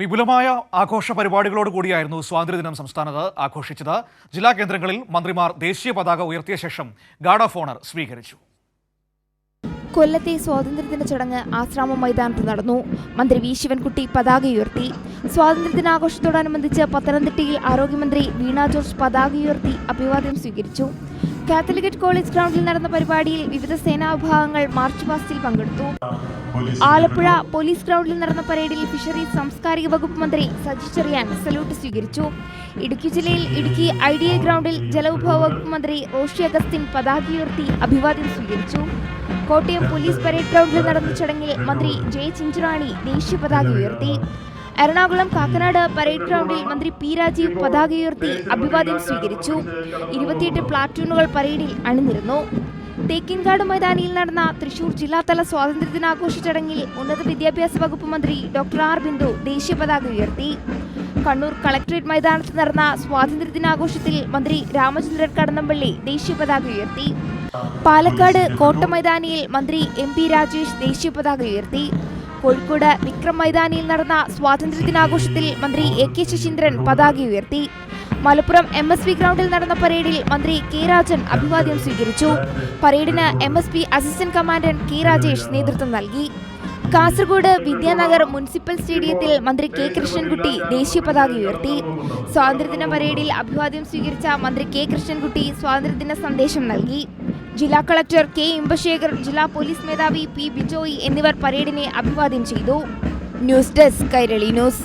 വിപുലമായ ആഘോഷ പരിപാടികളോട് കൂടിയായിരുന്നു സ്വാതന്ത്ര്യദിനം സംസ്ഥാനത്ത് ആഘോഷിച്ചത്. ജില്ലാ കേന്ദ്രങ്ങളിൽ മന്ത്രിമാർ ദേശീയ പതാക ഉയർത്തിയ ശേഷം ഗാർഡ് ഓഫ് ഓണർ സ്വീകരിച്ചു. കൊല്ലത്തെ സ്വാതന്ത്ര്യദിന ചടങ്ങ് ആശ്രാമ മൈതാനത്ത് നടന്നു. മന്ത്രി വി. ശിവൻകുട്ടി പതാക ഉയർത്തി. സ്വാതന്ത്ര്യദിനാഘോഷത്തോടനുബന്ധിച്ച് പത്തനംതിട്ടയിൽ ആരോഗ്യമന്ത്രി വീണ ജോർജ് പതാക ഉയർത്തി അഭിവാദ്യം സ്വീകരിച്ചു. കാത്തലിക്കറ്റ് കോളേജ് ഗ്രൗണ്ടിൽ നടന്ന പരിപാടിയിൽ വിവിധ സേനാ വിഭാഗങ്ങൾ മാർച്ച് പാസ്റ്റിൽ പങ്കെടുത്തു. ആലപ്പുഴ പോലീസ് ഗ്രൗണ്ടിൽ നടന്ന പരേഡിൽ ഫിഷറീസ് സാംസ്കാരിക വകുപ്പ് മന്ത്രി സജി ചെറിയാൻ സല്യൂട്ട് സ്വീകരിച്ചു. ഇടുക്കി ജില്ലയിൽ ഇടുക്കി ഐ ഡി എ ഗ്രൗണ്ടിൽ ജലവിഭവ വകുപ്പ് മന്ത്രി റോഷി അഗസ്റ്റിൻ പതാക ഉയർത്തി അഭിവാദ്യം സ്വീകരിച്ചു. കോട്ടയം പോലീസ് പരേഡ് ഗ്രൗണ്ടിൽ നടന്ന ചടങ്ങിൽ മന്ത്രി ജെ ചിഞ്ചുറാണി ദേശീയ പതാക ഉയർത്തി. എറണാകുളം കാക്കനാട് പരേഡ് ഗ്രൗണ്ടിൽ മന്ത്രി പി രാജീവ് പതാക ഉയർത്തി അഭിവാദ്യം സ്വീകരിച്ചു. ഇരുപത്തിയെട്ട് പ്ലാറ്റൂണുകൾ പരേഡിൽ അണിനിരുന്നു. തേക്കിൻകാട് മൈതാനിയിൽ നടന്ന തൃശൂർ ജില്ലാതല സ്വാതന്ത്ര്യ ദിനാഘോഷ ചടങ്ങിൽ ഉന്നത വിദ്യാഭ്യാസ വകുപ്പ് മന്ത്രി ഡോക്ടർ ആർ ബിന്ദു ദേശീയ പതാക ഉയർത്തി. കണ്ണൂർ കളക്ടറേറ്റ് മൈതാനത്ത് നടന്ന സ്വാതന്ത്ര്യ ദിനാഘോഷത്തിൽ മന്ത്രി രാമചന്ദ്രൻ കടന്നപ്പള്ളി ദേശീയ പതാക ഉയർത്തി. പാലക്കാട് കോട്ട മൈതാനിയിൽ മന്ത്രി എം പി രാജേഷ് ദേശീയ പതാക ഉയർത്തി. കോഴിക്കോട് വിക്രം മൈതാനിയിൽ നടന്ന സ്വാതന്ത്ര്യ ദിനാഘോഷത്തിൽ മന്ത്രി എ കെ ശശീന്ദ്രൻ പതാക ഉയർത്തി. മലപ്പുറം എം എസ് പി ഗ്രൗണ്ടിൽ നടന്ന പരേഡിൽ മന്ത്രി കെ രാജൻ അഭിവാദ്യം സ്വീകരിച്ചു. പരേഡിന് M S P assistant commandant K Rajesh നേതൃത്വം നൽകി. കാസർഗോഡ് വിദ്യാനഗർ മുനിസിപ്പൽ സ്റ്റേഡിയത്തിൽ മന്ത്രി കെ കൃഷ്ണൻകുട്ടി ദേശീയ പതാക ഉയർത്തി. സ്വാതന്ത്ര്യദിന പരേഡിൽ അഭിവാദ്യം സ്വീകരിച്ച മന്ത്രി കെ കൃഷ്ണൻകുട്ടി സ്വാതന്ത്ര്യദിന സന്ദേശം നൽകി. ജില്ലാ കളക്ടർ കെ ഇമ്പശേഖർ ജില്ലാ പോലീസ് മേധാവി പി ബിജോയ് എന്നിവർ പരേഡിനെ അഭിവാദ്യം ചെയ്തു. News desk Kairali news.